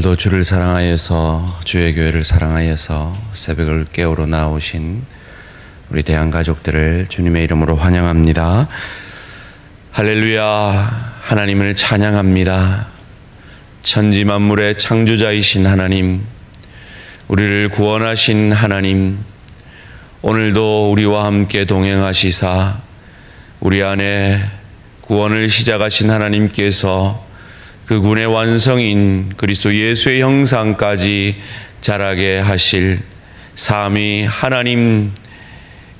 오늘도 주를 사랑하여서 주의 교회를 사랑하여서 새벽을 깨우러 나오신 우리 대한 가족들을 주님의 이름으로 환영합니다. 할렐루야 하나님을 찬양합니다. 천지 만물의 창조자이신 하나님 우리를 구원하신 하나님 오늘도 우리와 함께 동행하시사 우리 안에 구원을 시작하신 하나님께서 그 군의 완성인 그리스도 예수의 형상까지 자라게 하실 삼위 하나님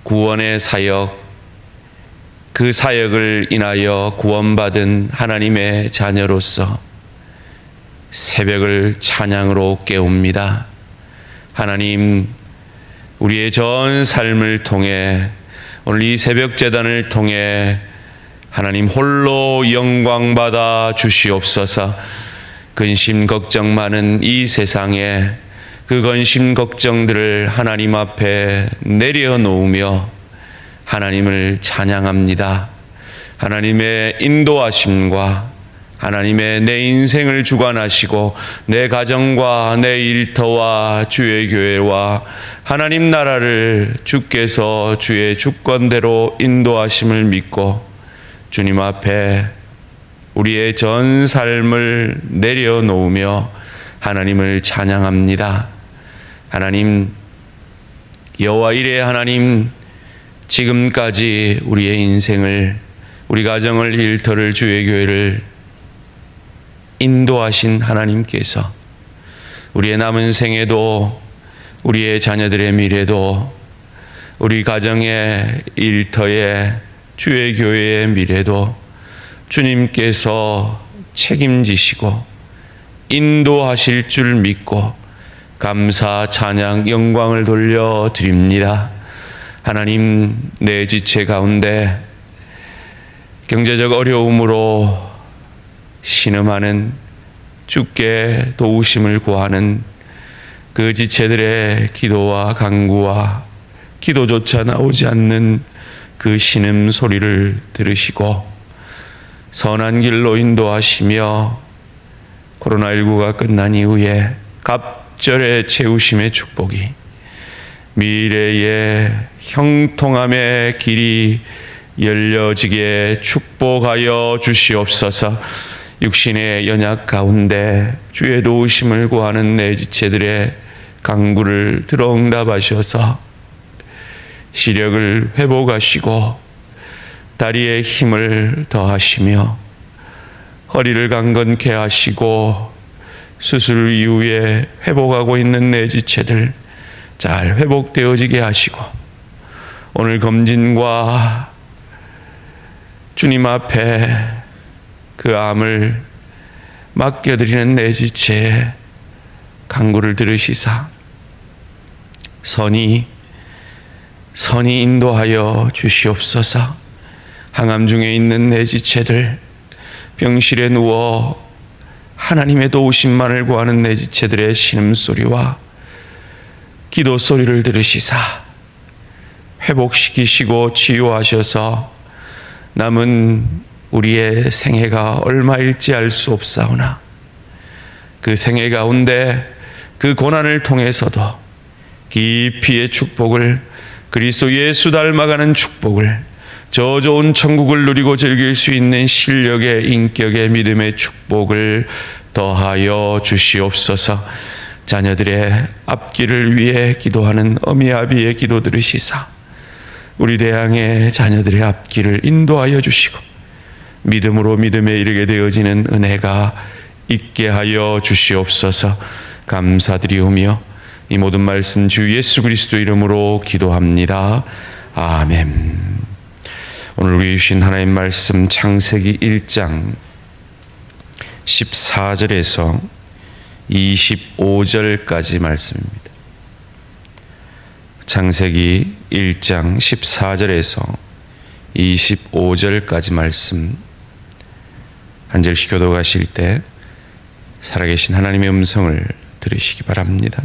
구원의 사역 그 사역을 인하여 구원받은 하나님의 자녀로서 새벽을 찬양으로 깨웁니다. 하나님 우리의 전 삶을 통해 오늘 이 새벽 재단을 통해 하나님 홀로 영광 받아 주시옵소서. 근심 걱정 많은 이 세상에 그 근심 걱정들을 하나님 앞에 내려놓으며 하나님을 찬양합니다. 하나님의 인도하심과 하나님의 내 인생을 주관하시고 내 가정과 내 일터와 주의 교회와 하나님 나라를 주께서 주의 주권대로 인도하심을 믿고 주님 앞에 우리의 전 삶을 내려놓으며 하나님을 찬양합니다. 하나님 여호와 이레 하나님 지금까지 우리의 인생을 우리 가정을 일터를 주의 교회를 인도하신 하나님께서 우리의 남은 생에도 우리의 자녀들의 미래도 우리 가정의 일터에 주의 교회의 미래도 주님께서 책임지시고 인도하실 줄 믿고 감사, 찬양, 영광을 돌려 드립니다. 하나님, 내 지체 가운데 경제적 어려움으로 신음하는 주께 도우심을 구하는 그 지체들의 기도와 강구와 기도조차 나오지 않는 그 신음 소리를 들으시고 선한 길로 인도하시며 코로나19가 끝난 이후에 갑절의 채우심의 축복이 미래의 형통함의 길이 열려지게 축복하여 주시옵소서. 육신의 연약 가운데 주의 도우심을 구하는 내 지체들의 강구를 들어 응답하셔서 시력을 회복하시고 다리에 힘을 더하시며 허리를 강건케 하시고 수술 이후에 회복하고 있는 내 지체들 잘 회복되어지게 하시고 오늘 검진과 주님 앞에 그 암을 맡겨드리는 내 지체의 강구를 들으시사 선이 선이 인도하여 주시옵소서. 항암 중에 있는 내 지체들 병실에 누워 하나님의 도우심만을 구하는 내 지체들의 신음소리와 기도 소리를 들으시사 회복시키시고 치유하셔서 남은 우리의 생애가 얼마일지 알 수 없사오나 그 생애 가운데 그 고난을 통해서도 깊이의 축복을 그리스도 예수 닮아가는 축복을 저 좋은 천국을 누리고 즐길 수 있는 실력의 인격의 믿음의 축복을 더하여 주시옵소서. 자녀들의 앞길을 위해 기도하는 어미 아비의 기도 들으시사 우리 대양의 자녀들의 앞길을 인도하여 주시고 믿음으로 믿음에 이르게 되어지는 은혜가 있게 하여 주시옵소서. 감사드리오며 이 모든 말씀 주 예수 그리스도 이름으로 기도합니다. 아멘. 오늘 우리 주신 하나님 말씀 창세기 1장 14절에서 25절까지 말씀입니다. 창세기 1장 14절에서 25절까지 말씀 한 절씩 교도가실 때 살아계신 하나님의 음성을 들으시기 바랍니다.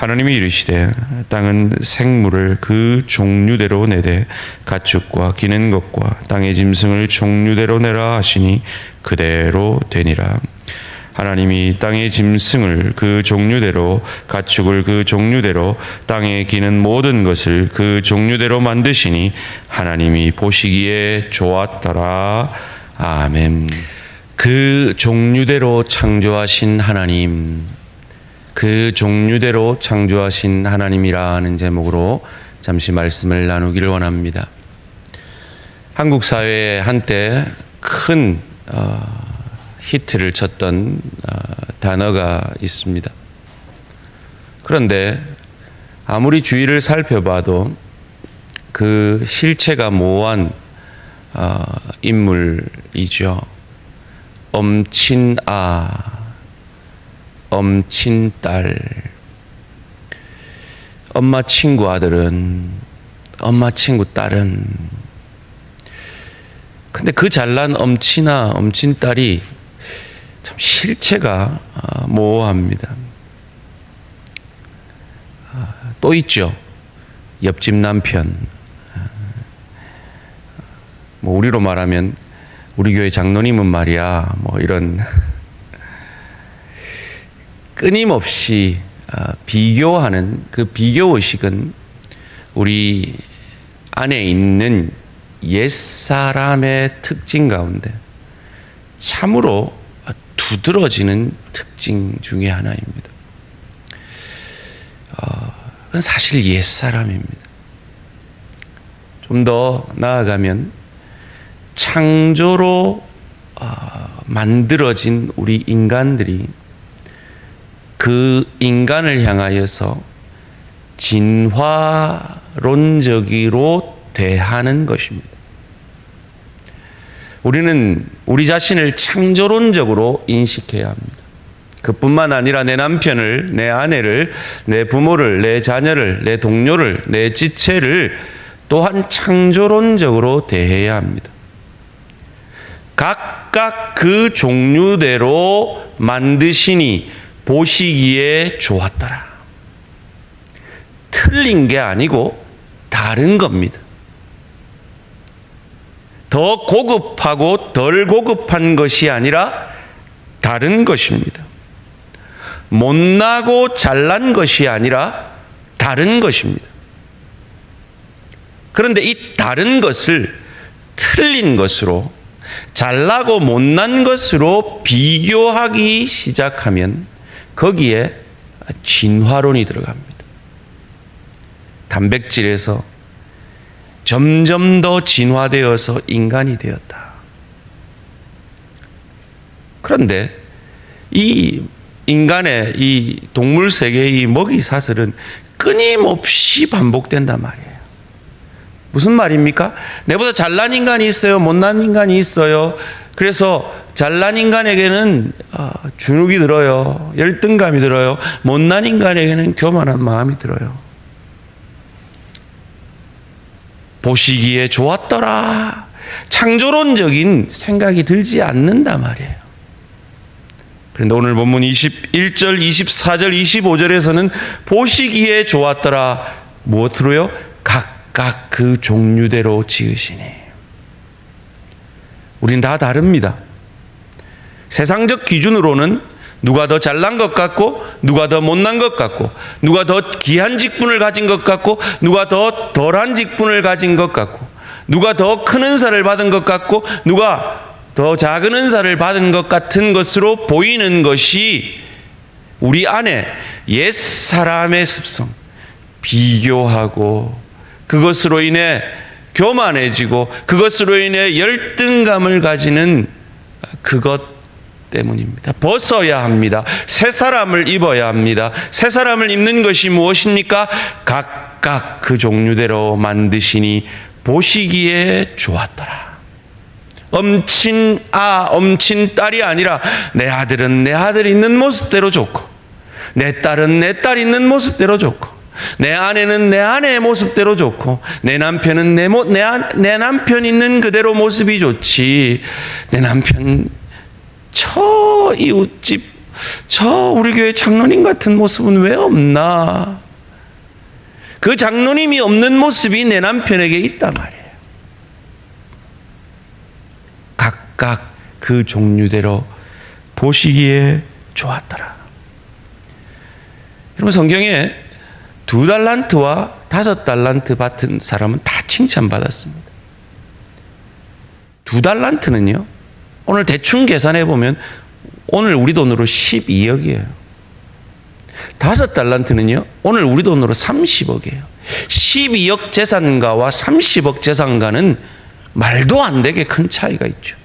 하나님이 이르시되 땅은 생물을 그 종류대로 내되 가축과 기는 것과 땅의 짐승을 종류대로 내라 하시니 그대로 되니라. 하나님이 땅의 짐승을 그 종류대로 가축을 그 종류대로 땅에 기는 모든 것을 그 종류대로 만드시니 하나님이 보시기에 좋았더라. 아멘. 그 종류대로 창조하신 하나님 그 종류대로 창조하신 하나님이라는 제목으로 잠시 말씀을 나누기를 원합니다. 한국 사회에 한때 큰 어, 히트를 쳤던 어, 단어가 있습니다. 그런데 아무리 주위를 살펴봐도 그 실체가 모호한 어, 인물이죠. 엄친아, 엄친 딸. 엄마 친구 아들은, 엄마 친구 딸은. 근데 그 잘난 엄친아, 엄친 딸이 참 실체가 아, 모호합니다. 아, 또 있죠. 옆집 남편. 아, 뭐 우리로 말하면 우리 교회 장로님은 말이야. 뭐 이런 끊임없이 비교하는 그 비교 의식은 우리 안에 있는 옛 사람의 특징 가운데 참으로 두드러지는 특징 중에 하나입니다. 어, 그건 사실 옛 사람입니다. 좀 더 나아가면 창조로 어, 만들어진 우리 인간들이 그 인간을 향하여서 진화론적으로 대하는 것입니다. 우리는 우리 자신을 창조론적으로 인식해야 합니다. 그뿐만 아니라 내 남편을, 내 아내를, 내 부모를, 내 자녀를, 내 동료를, 내 지체를 또한 창조론적으로 대해야 합니다. 각각 그 종류대로 만드시니 보시기에 좋았더라. 틀린 게 아니고 다른 겁니다. 더 고급하고 덜 고급한 것이 아니라 다른 것입니다. 못나고 잘난 것이 아니라 다른 것입니다. 그런데 이 다른 것을 틀린 것으로 잘나고 못난 것으로 비교하기 시작하면 거기에 진화론이 들어갑니다. 단백질에서 점점 더 진화되어서 인간이 되었다. 그런데 이 인간의 이 동물 세계의 이 먹이 사슬은 끊임없이 반복된단 말이에요. 무슨 말입니까? 내보다 잘난 인간이 있어요. 못난 인간이 있어요. 그래서 잘난 인간에게는 어, 주눅이 들어요. 열등감이 들어요. 못난 인간에게는 교만한 마음이 들어요. 보시기에 좋았더라. 창조론적인 생각이 들지 않는다 말이에요. 그런데 오늘 본문 21절, 24절, 25절에서는 보시기에 좋았더라. 무엇으로요? 각 각각 그 종류대로 지으시니. 우린 다 다릅니다. 세상적 기준으로는 누가 더 잘난 것 같고 누가 더 못난 것 같고 누가 더 귀한 직분을 가진 것 같고 누가 더 덜한 직분을 가진 것 같고 누가 더 큰 은사를 받은 것 같고 누가 더 작은 은사를 받은 것 같은 것으로 보이는 것이 우리 안에 옛 사람의 습성 비교하고 그것으로 인해 교만해지고 그것으로 인해 열등감을 가지는 그것 때문입니다. 벗어야 합니다. 새 사람을 입어야 합니다. 새 사람을 입는 것이 무엇입니까? 각각 그 종류대로 만드시니 보시기에 좋았더라. 엄친 아, 엄친 딸이 아니라 내 아들은 내 아들 있는 모습대로 좋고 내 딸은 내 딸 있는 모습대로 좋고 내 아내는 내 아내의 모습대로 좋고 내 남편은 내, 모, 내, 아- 내 남편 있는 그대로 모습이 좋지 내 남편 저 이웃집 저 우리 교회 장로님 같은 모습은 왜 없나? 그 장로님이 없는 모습이 내 남편에게 있단 말이에요. 각각 그 종류대로 보시기에 좋았더라. 여러분 성경에 두 달란트와 다섯 달란트 받은 사람은 다 칭찬받았습니다. 두 달란트는요. 오늘 대충 계산해 보면 오늘 우리 돈으로 12억이에요. 다섯 달란트는요. 오늘 우리 돈으로 30억이에요. 12억 재산가와 30억 재산가는 말도 안 되게 큰 차이가 있죠.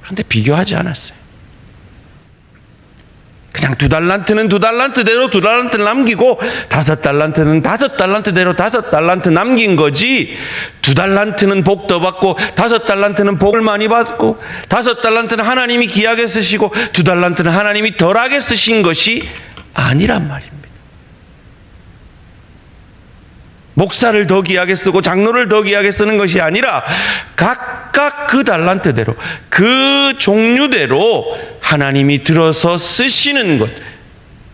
그런데 비교하지 않았어요. 그냥 두 달란트는 두 달란트대로 두 달란트 남기고 다섯 달란트는 다섯 달란트대로 다섯 달란트 남긴 거지 두 달란트는 복더 받고 다섯 달란트는 복을 많이 받고 다섯 달란트는 하나님이 귀하게 쓰시고 두 달란트는 하나님이 덜하게 쓰신 것이 아니란 말입니다. 목사를 더 귀하게 쓰고 장로를 더 귀하게 쓰는 것이 아니라 각각 그 달란트대로 그 종류대로 하나님이 들어서 쓰시는 것.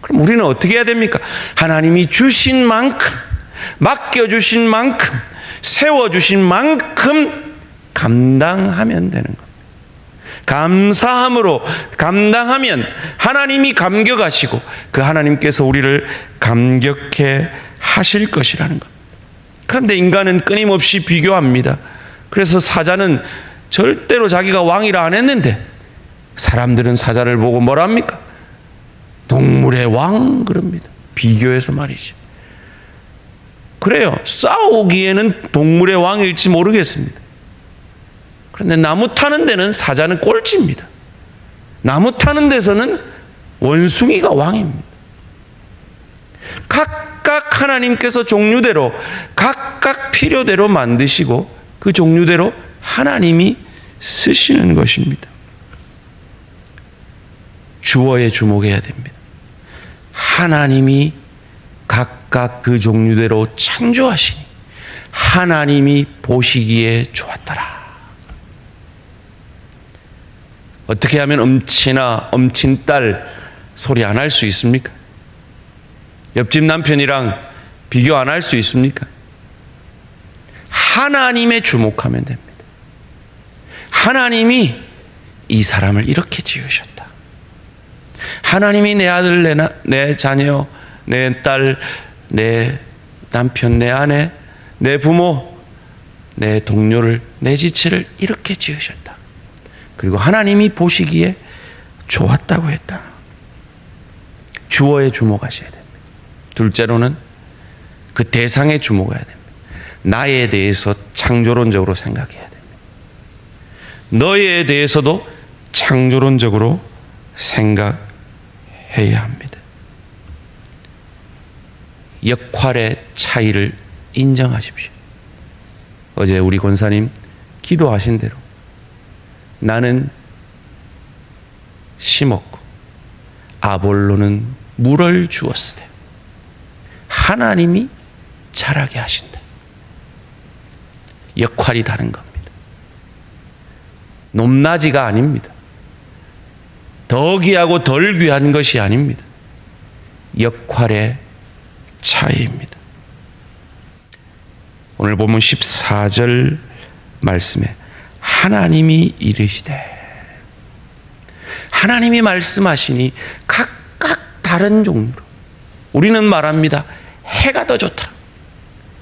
그럼 우리는 어떻게 해야 됩니까? 하나님이 주신 만큼 맡겨 주신 만큼 세워 주신 만큼 감당하면 되는 것. 감사함으로 감당하면 하나님이 감격하시고 그 하나님께서 우리를 감격해 하실 것이라는 것. 그런데 인간은 끊임없이 비교합니다. 그래서 사자는 절대로 자기가 왕이라 안 했는데 사람들은 사자를 보고 뭐랍니까? 동물의 왕 그럽니다. 비교해서 말이죠. 그래요. 싸우기에는 동물의 왕일지 모르겠습니다. 그런데 나무 타는 데는 사자는 꼴찌입니다. 나무 타는 데서는 원숭이가 왕입니다. 각 각 하나님께서 종류대로 각각 필요대로 만드시고 그 종류대로 하나님이 쓰시는 것입니다. 주어에 주목해야 됩니다. 하나님이 각각 그 종류대로 창조하시니 하나님이 보시기에 좋았더라. 어떻게 하면 엄친아, 엄친딸 소리 안 할 수 있습니까? 옆집 남편이랑 비교 안 할 수 있습니까? 하나님에 주목하면 됩니다. 하나님이 이 사람을 이렇게 지으셨다. 하나님이 내 아들, 내, 나, 내 자녀, 내 딸, 내 남편, 내 아내, 내 부모, 내 동료를, 내 지체를 이렇게 지으셨다. 그리고 하나님이 보시기에 좋았다고 했다. 주어에 주목하셔야 됩니다. 둘째로는 그 대상에 주목해야 됩니다. 나에 대해서 창조론적으로 생각해야 됩니다. 너에 대해서도 창조론적으로 생각해야 합니다. 역할의 차이를 인정하십시오. 어제 우리 권사님 기도하신 대로 나는 심었고 아볼로는 물을 주었으되 하나님이 자라게 하신다. 역할이 다른 겁니다. 높낮이가 아닙니다. 더 귀하고 덜 귀한 것이 아닙니다. 역할의 차이입니다. 오늘 보면 14절 말씀에 하나님이 이르시되 하나님이 말씀하시니 각각 다른 종류로 우리는 말합니다. 해가 더 좋다.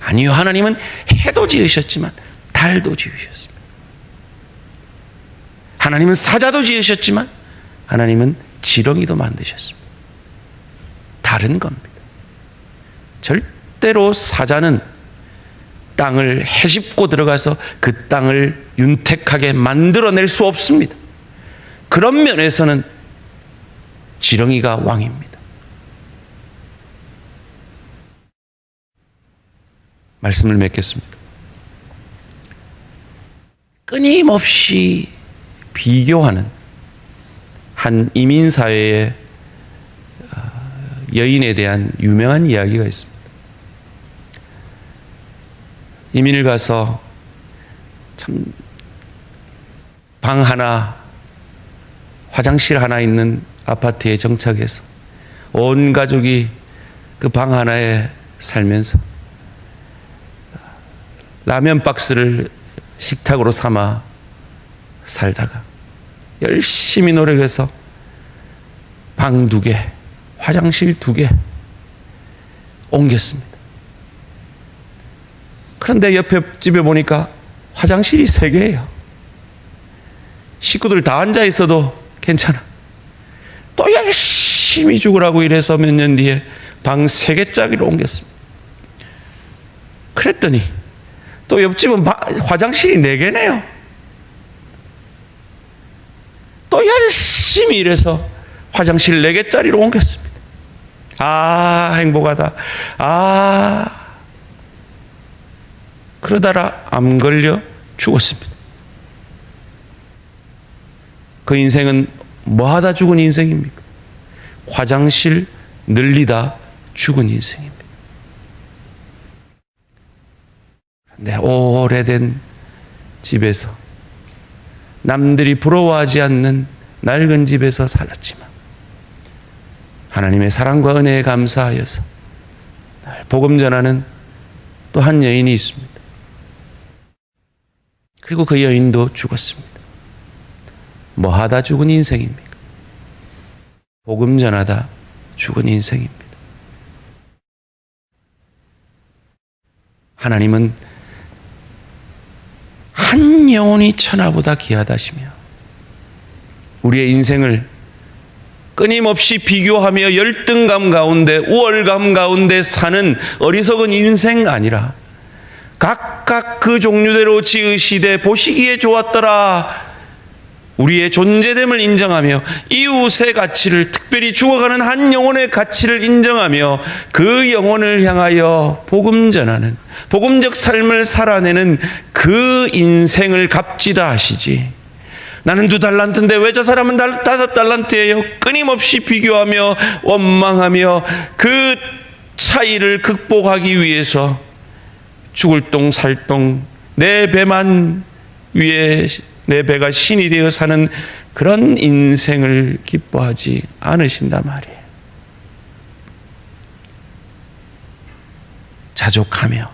아니요. 하나님은 해도 지으셨지만 달도 지으셨습니다. 하나님은 사자도 지으셨지만 하나님은 지렁이도 만드셨습니다. 다른 겁니다. 절대로 사자는 땅을 해집고 들어가서 그 땅을 윤택하게 만들어낼 수 없습니다. 그런 면에서는 지렁이가 왕입니다. 말씀을 맺겠습니다. 끊임없이 비교하는 한 이민사회의 어, 여인에 대한 유명한 이야기가 있습니다. 이민을 가서 참 방 하나, 화장실 하나 있는 아파트에 정착해서 온 가족이 그 방 하나에 살면서 라면 박스를 식탁으로 삼아 살다가 열심히 노력해서 방 두 개, 화장실 두 개 옮겼습니다. 그런데 옆에 집에 보니까 화장실이 세 개예요. 식구들 다 앉아 있어도 괜찮아. 또 열심히 죽으라고 이래서 몇 년 뒤에 방 세 개짜리로 옮겼습니다. 그랬더니 또 옆집은 바- 화장실이 네 개네요. 또 열심히 일해서 화장실 네 개짜리로 옮겼습니다. 아, 행복하다. 아, 그러다가 암 걸려 죽었습니다. 그 인생은 뭐 하다 죽은 인생입니까? 화장실 늘리다 죽은 인생입니다. 내 오래된 집에서 남들이 부러워하지 않는 낡은 집에서 살았지만 하나님의 사랑과 은혜에 감사하여서 날 복음 전하는 또 한 여인이 있습니다. 그리고 그 여인도 죽었습니다. 뭐 하다 죽은 인생입니까? 복음 전하다 죽은 인생입니다. 하나님은 한 영혼이 천하보다 귀하다시며 우리의 인생을 끊임없이 비교하며 열등감 가운데 우월감 가운데 사는 어리석은 인생 아니라 각각 그 종류대로 지으시되 보시기에 좋았더라 우리의 존재됨을 인정하며 이웃의 가치를 특별히 죽어가는 한 영혼의 가치를 인정하며 그 영혼을 향하여 복음 전하는 복음적 삶을 살아내는 그 인생을 값지다 하시지. 나는 두 달란트인데 왜 저 사람은 달- 다섯 달란트예요? 끊임없이 비교하며 원망하며 그 차이를 극복하기 위해서 죽을 똥 살 똥 내 배만 위에 내 배가 신이 되어 사는 그런 인생을 기뻐하지 않으신단 말이에요. 자족하며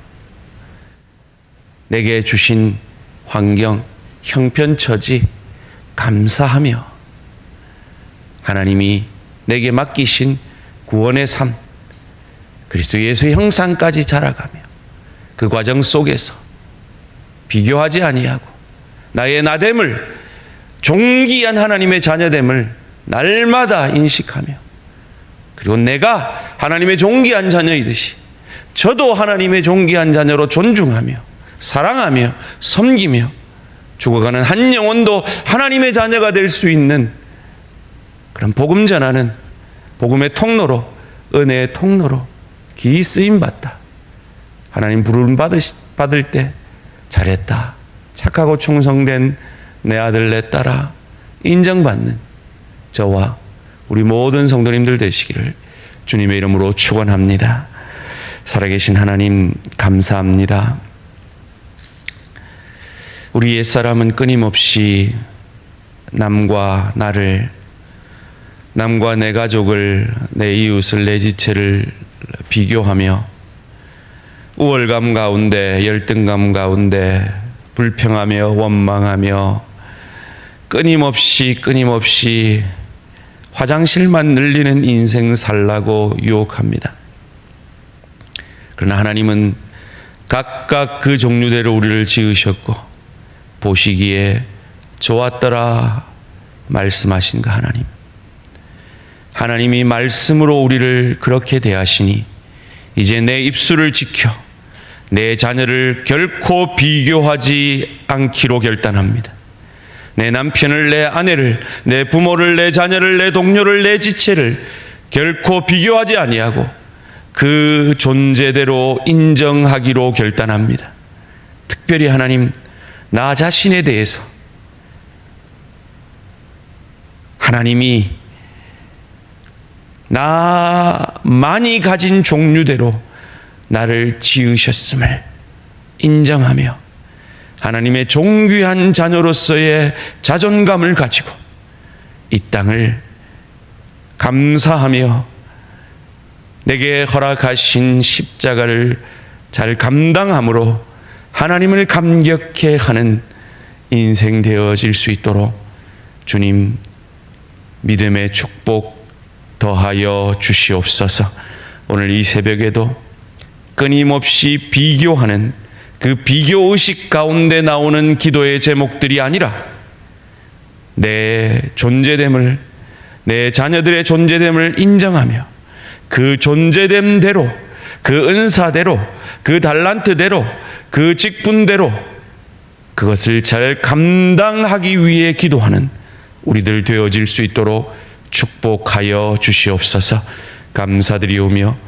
내게 주신 환경, 형편 처지 감사하며 하나님이 내게 맡기신 구원의 삶, 그리스도 예수의 형상까지 자라가며 그 과정 속에서 비교하지 아니하고 나의 나됨을 존귀한 하나님의 자녀됨을 날마다 인식하며 그리고 내가 하나님의 존귀한 자녀이듯이 저도 하나님의 존귀한 자녀로 존중하며 사랑하며 섬기며 죽어가는 한 영혼도 하나님의 자녀가 될 수 있는 그런 복음 전하는 복음의 통로로 은혜의 통로로 기 쓰임 받다. 하나님 부름 받을 때 잘했다. 착하고 충성된 내 아들 내 딸아 인정받는 저와 우리 모든 성도님들 되시기를 주님의 이름으로 축원합니다. 살아계신 하나님 감사합니다. 우리 옛사람은 끊임없이 남과 나를 남과 내 가족을 내 이웃을 내 지체를 비교하며 우월감 가운데 열등감 가운데 불평하며 원망하며 끊임없이 끊임없이 화장실만 늘리는 인생 살라고 유혹합니다. 그러나 하나님은 각각 그 종류대로 우리를 지으셨고 보시기에 좋았더라 말씀하신 그 하나님. 하나님이 말씀으로 우리를 그렇게 대하시니 이제 내 입술을 지켜 내 자녀를 결코 비교하지 않기로 결단합니다. 내 남편을, 내 아내를, 내 부모를, 내 자녀를, 내 동료를, 내 지체를 결코 비교하지 아니하고 그 존재대로 인정하기로 결단합니다. 특별히 하나님, 나 자신에 대해서 하나님이 나 많이 가진 종류대로 나를 지으셨음을 인정하며 하나님의 존귀한 자녀로서의 자존감을 가지고 이 땅을 감사하며 내게 허락하신 십자가를 잘 감당함으로 하나님을 감격해 하는 인생 되어질 수 있도록 주님 믿음의 축복 더하여 주시옵소서. 오늘 이 새벽에도 끊임없이 비교하는 그 비교 의식 가운데 나오는 기도의 제목들이 아니라 내 존재됨을 내 자녀들의 존재됨을 인정하며 그 존재됨대로 그 은사대로 그 달란트대로 그 직분대로 그것을 잘 감당하기 위해 기도하는 우리들 되어질 수 있도록 축복하여 주시옵소서. 감사드리오며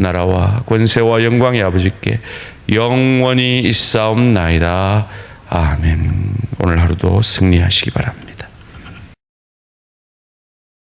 나라와 권세와 영광의 아버지께 영원히 있사옵나이다. 아멘. 오늘 하루도 승리하시기 바랍니다.